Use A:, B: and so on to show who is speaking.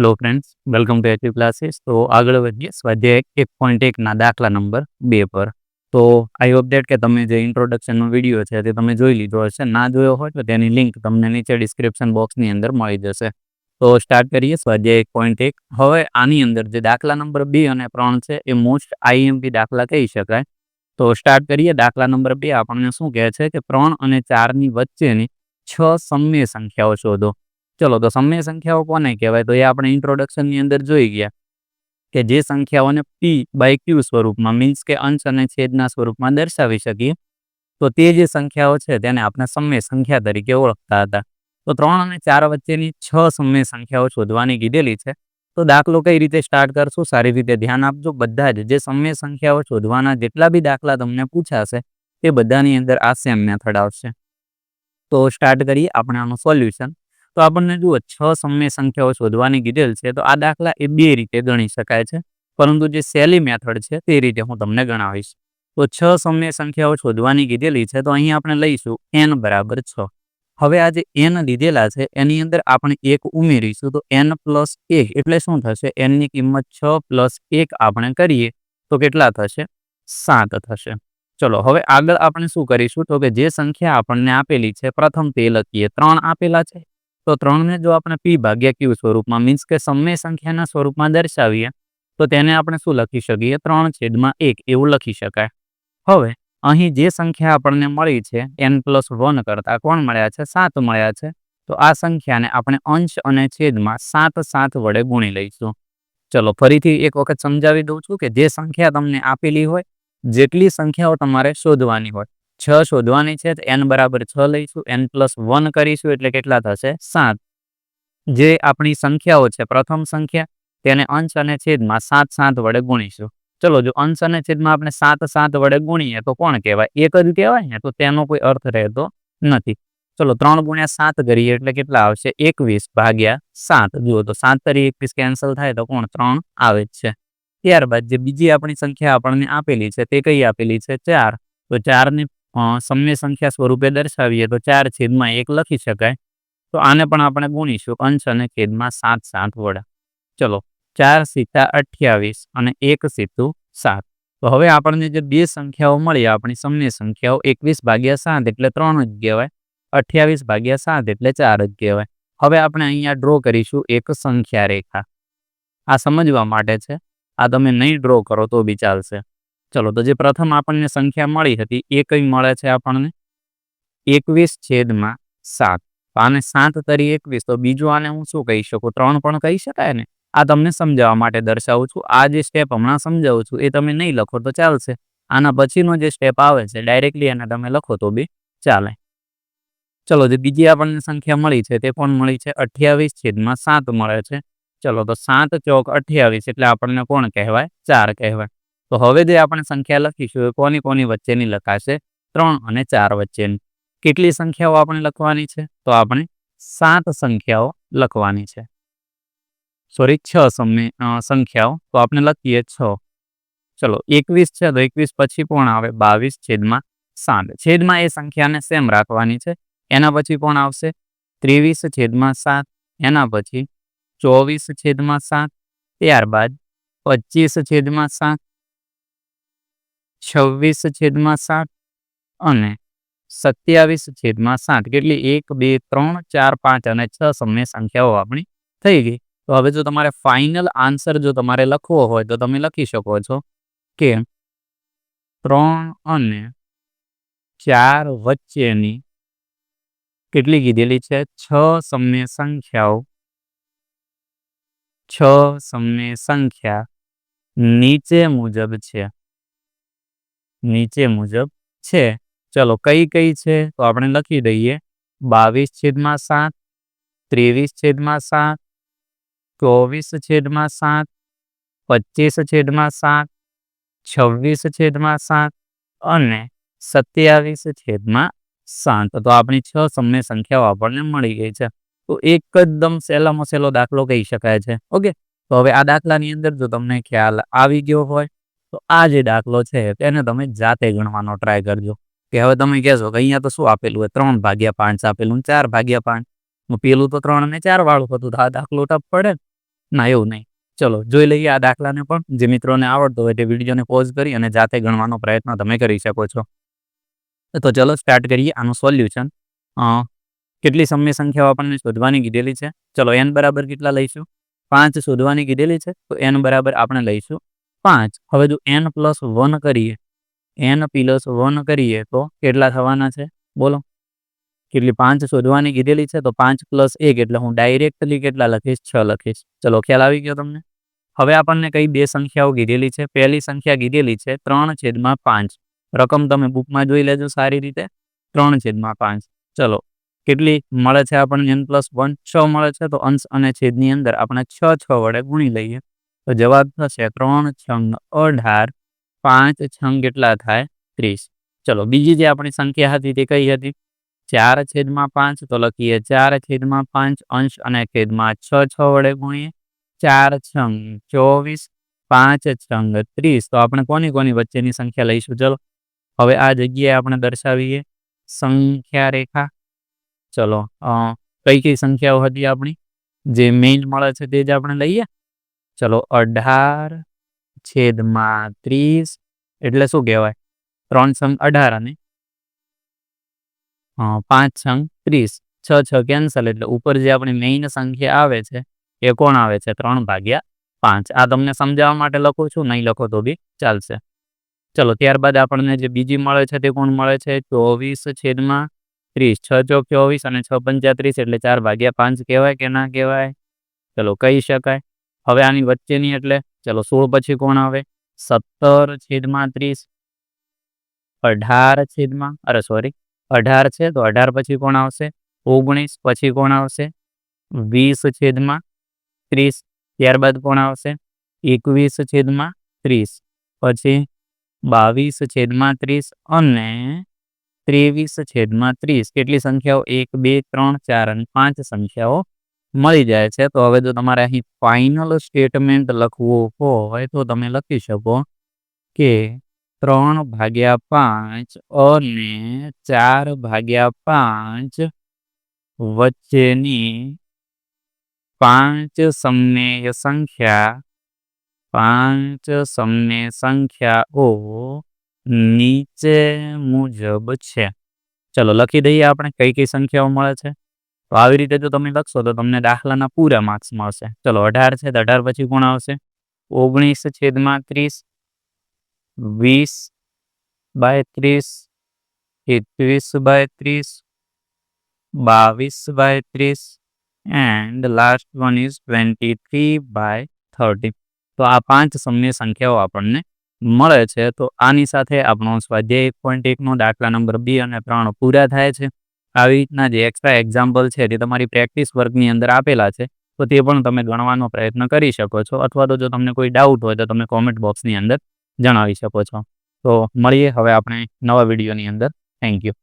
A: Hello friends welcome to H classes તો આગળ વધીએ. સ્વાધ્યાય એક પોઈન્ટ એકના દાખલા નંબર બે પર. તો આઈ હોપ દેટ કે તમે જે ઇન્ટ્રોડક્શનનો વીડિયો છે તે તમે જોઈ લીધો હશે. ના જોયો હોય તો તેની લિંક તમને નીચે ડિસ્ક્રિપ્શન બોક્સની અંદર મળી જશે. તો સ્ટાર્ટ કરીએ. સ્વાધ્યાય એક પોઈન્ટ એક. હવે આની અંદર જે દાખલા નંબર બે અને ત્રણ છે એ મોસ્ટ આઈએમપી દાખલા કહી શકાય. તો સ્ટાર્ટ કરીએ. દાખલા નંબર બે આપણને શું કહે છે કે ત્રણ અને ચારની વચ્ચેની છ સમય સંખ્યાઓ શોધો. ચલો, તો સમય સંખ્યાઓ કોને કહેવાય? તો એ આપણે ઇન્ટ્રોડક્શનની અંદર જોઈ ગયા કે જે સંખ્યાઓને પી બાય ક્યુ સ્વરૂપમાં મીન્સ કે અંશ અને છેદના સ્વરૂપમાં દર્શાવી શકીએ. તો તે જે સંખ્યાઓ છે, તેને આપણે સમય સંખ્યા તરીકે ઓળખતા હતા. તો ત્રણ અને ચાર વચ્ચેની છ સમય સંખ્યાઓ શોધવાની કીધેલી છે. તો દાખલો કઈ રીતે સ્ટાર્ટ કરશું? સારી રીતે ધ્યાન આપજો. બધા જ જે સમય સંખ્યાઓ શોધવાના જેટલા બી દાખલા તમને પૂછાશે તે બધાની અંદર આ સેમ મેથડ આવશે તો સ્ટાર્ટ કરીએ આપણે આનું સોલ્યુશન તો આપણને જુઓ, છ સમય સંખ્યાઓ શોધવાની કીધેલ છે, તો આ દાખલા એ બે રીતે ગણી શકાય છે. પરંતુ જે સેલી મેથડ છે, તે રીતે હું તમને ગણાવીશ. તો છ સમય સંખ્યાઓ શોધવાની કીધેલી છે, તો અહીં આપણે લઈશું એન બરાબર છ. હવે આ જે એન લીધેલા છે, એની અંદર આપણે એક ઉમેરીશું, તો એન પ્લસ એક એટલે શું થશે? એનની કિંમત છ પ્લસ એક આપણે કરીએ, તો કેટલા થશે? સાત થશે. ચલો, હવે આગળ આપણે શું કરીશું? તો કે જે સંખ્યા આપણને આપેલી છે, પ્રથમ તે લખીએ. ત્રણ આપેલા છે તો ત્રણને જો આપણે પી ભાગ્યા ક્યુ સ્વરૂપમાં મીન્સ કે સમય સંખ્યાના સ્વરૂપમાં દર્શાવીએ, તો તેને આપણે શું લખી શકીએ? ત્રણ છેદમાં એક, એવું લખી શકાય. હવે, અહીં જે સંખ્યા આપણને મળી છે એન પ્લસ વન કરતાં કોણ મળ્યા છે? સાત મળ્યા છે. તો આ સંખ્યાને આપણે અંશ અને છેદમાં સાત સાત વડે ગુણી લઈશું. ચલો, ફરીથી એક વખત સમજાવી દઉં છું કે જે સંખ્યા તમને આપેલી હોય, જેટલી સંખ્યાઓ તમારે શોધવાની હોય છ શોધવાની છે, તો એન બરાબર છ લઈશું. એન પ્લસ વન કરીશું એટલે કેટલા થશે? સાત. જે આપણી સંખ્યાઓ છે, પ્રથમ સંખ્યા, તેને અંશ અને છેદમાં સાત સાત વડે ગુણીશું. ચલો, જો અંશ અને છેદમાં આપણે સાત સાત વડે ગુણીએ, તો કોણ કહેવાય? એક જ કહેવાય ને? તો તેનો કોઈ અર્થ રહેતો નથી. ચલો, ત્રણ ગુણ્યા સાત કરીએ એટલે કેટલા આવશે? એકવીસ ભાગ્યા સાત. જુઓ, તો સાત તરી એકવીસ કેન્સલ થાય તો કોણ? ત્રણ આવે જ છે. ત્યારબાદ જે બીજી આપણી સંખ્યા આપણને આપેલી છે, તે કઈ આપેલી છે? ચાર. તો ચારની સમય સંખ્યા સ્વરૂપે દર્શાવીએ તો ચાર છેદમાં એક લખી શકાય. તો આને પણ આપણે ગુણીશું. અંશ અને છેદમાં સાત સાત વડા. ચલો, ચાર સીતા અઠ્યાવીસ અને એક સીતું સાત. તો હવે આપણને જે બે સંખ્યાઓ મળી, આપણી સમય સંખ્યાઓ એકવીસ ભાગ્યા સાત એટલે ત્રણ જ કહેવાય. અઠ્યાવીસ ભાગ્યા સાત એટલે ચાર જ કહેવાય. હવે આપણે અહીંયા ડ્રો કરીશું એક સંખ્યા રેખા આ સમજવા માટે છે. આ તમે નહીં ડ્રો કરો તો બી ચાલશે. ચલો, તો જે પ્રથમ આપણને સંખ્યા મળી હતી, એ કઈ મળે છે આપણને? એકવીસ છેદમાં સાત. આને સાત તરી એકવીસ, તો બીજું આને હું શું કહી શકું? ત્રણ પણ કહી શકાય ને? આ તમને સમજાવવા માટે દર્શાવું છું. આ જે સ્ટેપ હમણાં સમજાવું છું, એ તમે નહીં લખો તો ચાલશે. આના પછીનો જે સ્ટેપ આવે છે ડાયરેક્ટલી એને તમે લખો તો બી ચાલે. ચલો, જે બીજી આપણને સંખ્યા મળી છે, તે પણ મળી છે? અઠ્યાવીસ છેદમાં સાત મળે છે. ચલો, તો સાત ચોક અઠ્યાવીસ, એટલે આપણને કોણ કહેવાય? ચાર કહેવાય. તો હવે જે આપણે સંખ્યા લખીશું એ કોની કોની વચ્ચેની લખાશે? ત્રણ અને ચાર વચ્ચેની. કેટલી સંખ્યાઓ આપણે લખવાની છે? તો આપણે સાત સંખ્યાઓ લખવાની છે. સોરી છ સંખ્યાઓ. તો આપણે લખીએ છ. ચલો, એકવીસ છે તો એકવીસ પછી પણ આવે બાવીસ છેદમાં સાત. છેદમાં એ સંખ્યાને સેમ રાખવાની છે. એના પછી પણ આવશે ત્રેવીસ છેદમાં સાત. એના પછી ચોવીસ છેદમાં સાત. ત્યારબાદ પચીસ છેદમાં સાત. છવ્વીસ છેદમાં સાત અને સત્યાવીસ છેદમાં સાત. કેટલી? એક, બે, ત્રણ, ચાર, પાંચ અને છ સમય સંખ્યાઓ આપણી થઈ ગઈ. તો હવે જો તમારે ફાઇનલ આન્સર જો તમારે લખવો હોય તો તમે લખી શકો છો કે ત્રણ અને ચાર વચ્ચેની કેટલી કીધેલી છે? છ સમય સંખ્યાઓ, છ સમય સંખ્યા નીચે મુજબ છે. નીચે મુજબ છે. ચલો કઈ કઈ છે તો આપણે લખી દઈએ. બાવીસ છેદમાં સાત, ત્રેવીસ છેદમાં સાત, ચોવીસ છેદમાં સાત, પચીસ છેદમાં સાત, છવ્વીસ છેદમાં સાત અને સત્યાવીસ છેદમાં સાત. તો આપણી છ સમય સંખ્યાઓ આપણને મળી ગઈ છે. તો એકદમ સહેલામાં સહેલો દાખલો કહી શકાય છે. ઓકે? તો હવે આ દાખલાની અંદર જો તમને ખ્યાલ આવી ગયો હોય તો આ જે દાખલો છે તેને તમે જાતે ગણવાનો ટ્રાય કરજો. કે હવે તમે કહેશો કે અહીંયા તો શું આપેલું હોય? ત્રણ ભાગ્યા પાંચ આપેલું ચાર ભાગ્યા પાંચ. પેલું તો ત્રણ અને ચાર વાળું હતું આ દાખલો ટપ પડે ના? એવું નહીં. ચલો, જોઈ લઈએ આ દાખલાને પણ. જે મિત્રોને આવડતો હોય તે વિડીયોને પોઝ કરી અને જાતે ગણવાનો પ્રયત્ન તમે કરી શકો છો. તો ચલો સ્ટાર્ટ કરીએ આનું સોલ્યુશન કેટલી સમય સંખ્યાઓ આપણને શોધવાની કીધેલી છે? ચલો એન બરાબર કેટલા લઈશું? પાંચ શોધવાની કીધેલી છે, તો એન બરાબર આપણે લઈશું. પાંચ. હવે જો એન પ્લસ વન કરીએ એન પ્લસ વન કરીએ તો કેટલા થવાના છે? બોલો. કેટલી પાંચ શોધવાની કીધેલી છે તો પાંચ પ્લસ એક એટલે હું ડાયરેક્ટલી કેટલા લખીશ? છ લખીશ. ચલો, ખ્યાલ આવી ગયો તમને? હવે આપણને કઈ બે સંખ્યાઓ કીધેલી છે? પહેલી સંખ્યા કીધેલી છે ત્રણ છેદમાં પાંચ. રકમ તમે બુકમાં જોઈ લેજો સારી રીતે. ત્રણ છેદમાં પાંચ. ચલો, કેટલી મળે છે આપણને? એન પ્લસ વન છ મળે છે તો અંશ અને છેદની અંદર આપણે છ છ વડે ગુણી લઈએ. તો જવાબ થશે ત્રણ છંગ અઢાર પાંચ છંગ કેટલા થાય ત્રીસ ચલો બીજી જે આપણી સંખ્યા હતી તે કઈ હતી ચાર છેદમાં પાંચ તો લખીએ ચાર છેદમાં પાંચ અંશ અને છેદમાં છ છ વડે ગુણીએ ચાર છંગ ચોવીસ પાંચ છંગ ત્રીસ તો આપણે કોની કોની વચ્ચેની સંખ્યા લઈશું ચલો હવે આ જગ્યાએ આપણે દર્શાવીએ સંખ્યા રેખા ચલો કઈ કઈ સંખ્યાઓ હતી આપણી જે મેઇન મળે છે તે જ આપણે લઈએ? ચલો, અઢાર છેદમાં ત્રીસ એટલે શું કહેવાય? ત્રણ સંગ અઢાર અને? પાંચ સંગ ત્રીસ. છ છ કેન્સલ એટલે ઉપર જે આપણી મેઇન સંખ્યા આવે છે, એ કોણ આવે છે? ત્રણ ભાગ્યા પાંચ. આ તમને સમજાવવા માટે લખું છું, નહીં લખો તો બી ચાલશે. ચલો, ત્યારબાદ આપણને જે બીજી મળે છે, તે કોણ મળે છે? ચોવીસ છેદમાં ત્રીસ. છ ચોક ચોવીસ અને છ પંચાત્રીસ એટલે ચાર ભાગ્યા પાંચ કહેવાય કે ના કહેવાય? ચલો, કહી શકાય. હવે આની વચ્ચેની એટલે ચલો સોળ પછી કોણ આવે? સત્તર છેદમાં ત્રીસ. અઢાર છેદમાં, અરે સોરી અઢાર છે તો અઢાર પછી કોણ આવશે? ઓગણીસ પછી કોણ આવશે? વીસ છેદમાં ત્રીસ. ત્યારબાદ કોણ આવશે? એકવીસ છેદમાં ત્રીસ. પછી બાવીસ છેદમાં ત્રીસ અને ત્રેવીસ છેદમાં ત્રીસ. કેટલી સંખ્યાઓ? એક, બે, ત્રણ, ચાર અને પાંચ સંખ્યાઓ મળી જાય છે. તો હવે જો તમારે અહીં ફાઇનલ સ્ટેટમેન્ટ લખવું હોય તો તમે લખી શકો કે ત્રણ ભાગ્યા પાંચ અને ચાર ભાગ્યા પાંચ વચ્ચેની પાંચ સમનેય સંખ્યા, પાંચ સમનેય સંખ્યાઓ નીચે મુજબ છે. ચલો લખી દઈએ આપણે કઈ કઈ સંખ્યાઓ મળે છે. તો આવી રીતે જો તમે લખશો તો તમને દાખલાના પૂરા માર્ક્સ મળશે. ચલો, અઢાર છે તો અઢાર પછી કોણ આવશે. ઓગણીસ છેદમાં ત્રીસ, વીસ બાય ત્રીસ, એકવીસ બાય ત્રીસ, બાવીસ બાય ત્રીસ and last one is twenty three by thirty તો આ પાંચ સમય સંખ્યાઓ આપણને મળે છે. તો આની સાથે આપણો સ્વાધ્યાય એક પોઈન્ટ એકનો દાખલા નંબર બે અને ત્રણ પૂરા થાય છે. આવી રીતના જે એક્સ્ટ્રા એક્ઝામ્પલ છે તે તમારી પ્રેક્ટિસ વર્કની અંદર આપેલા છે, તો તે પણ તમે ગણવાનો પ્રયત્ન કરી શકો છો. અથવા તો જો તમને કોઈ ડાઉટ હોય તો તમે કોમેન્ટ બોક્સની અંદર જણાવી શકો છો. તો મળીએ હવે આપણે નવા વિડીયોની અંદર. Thank you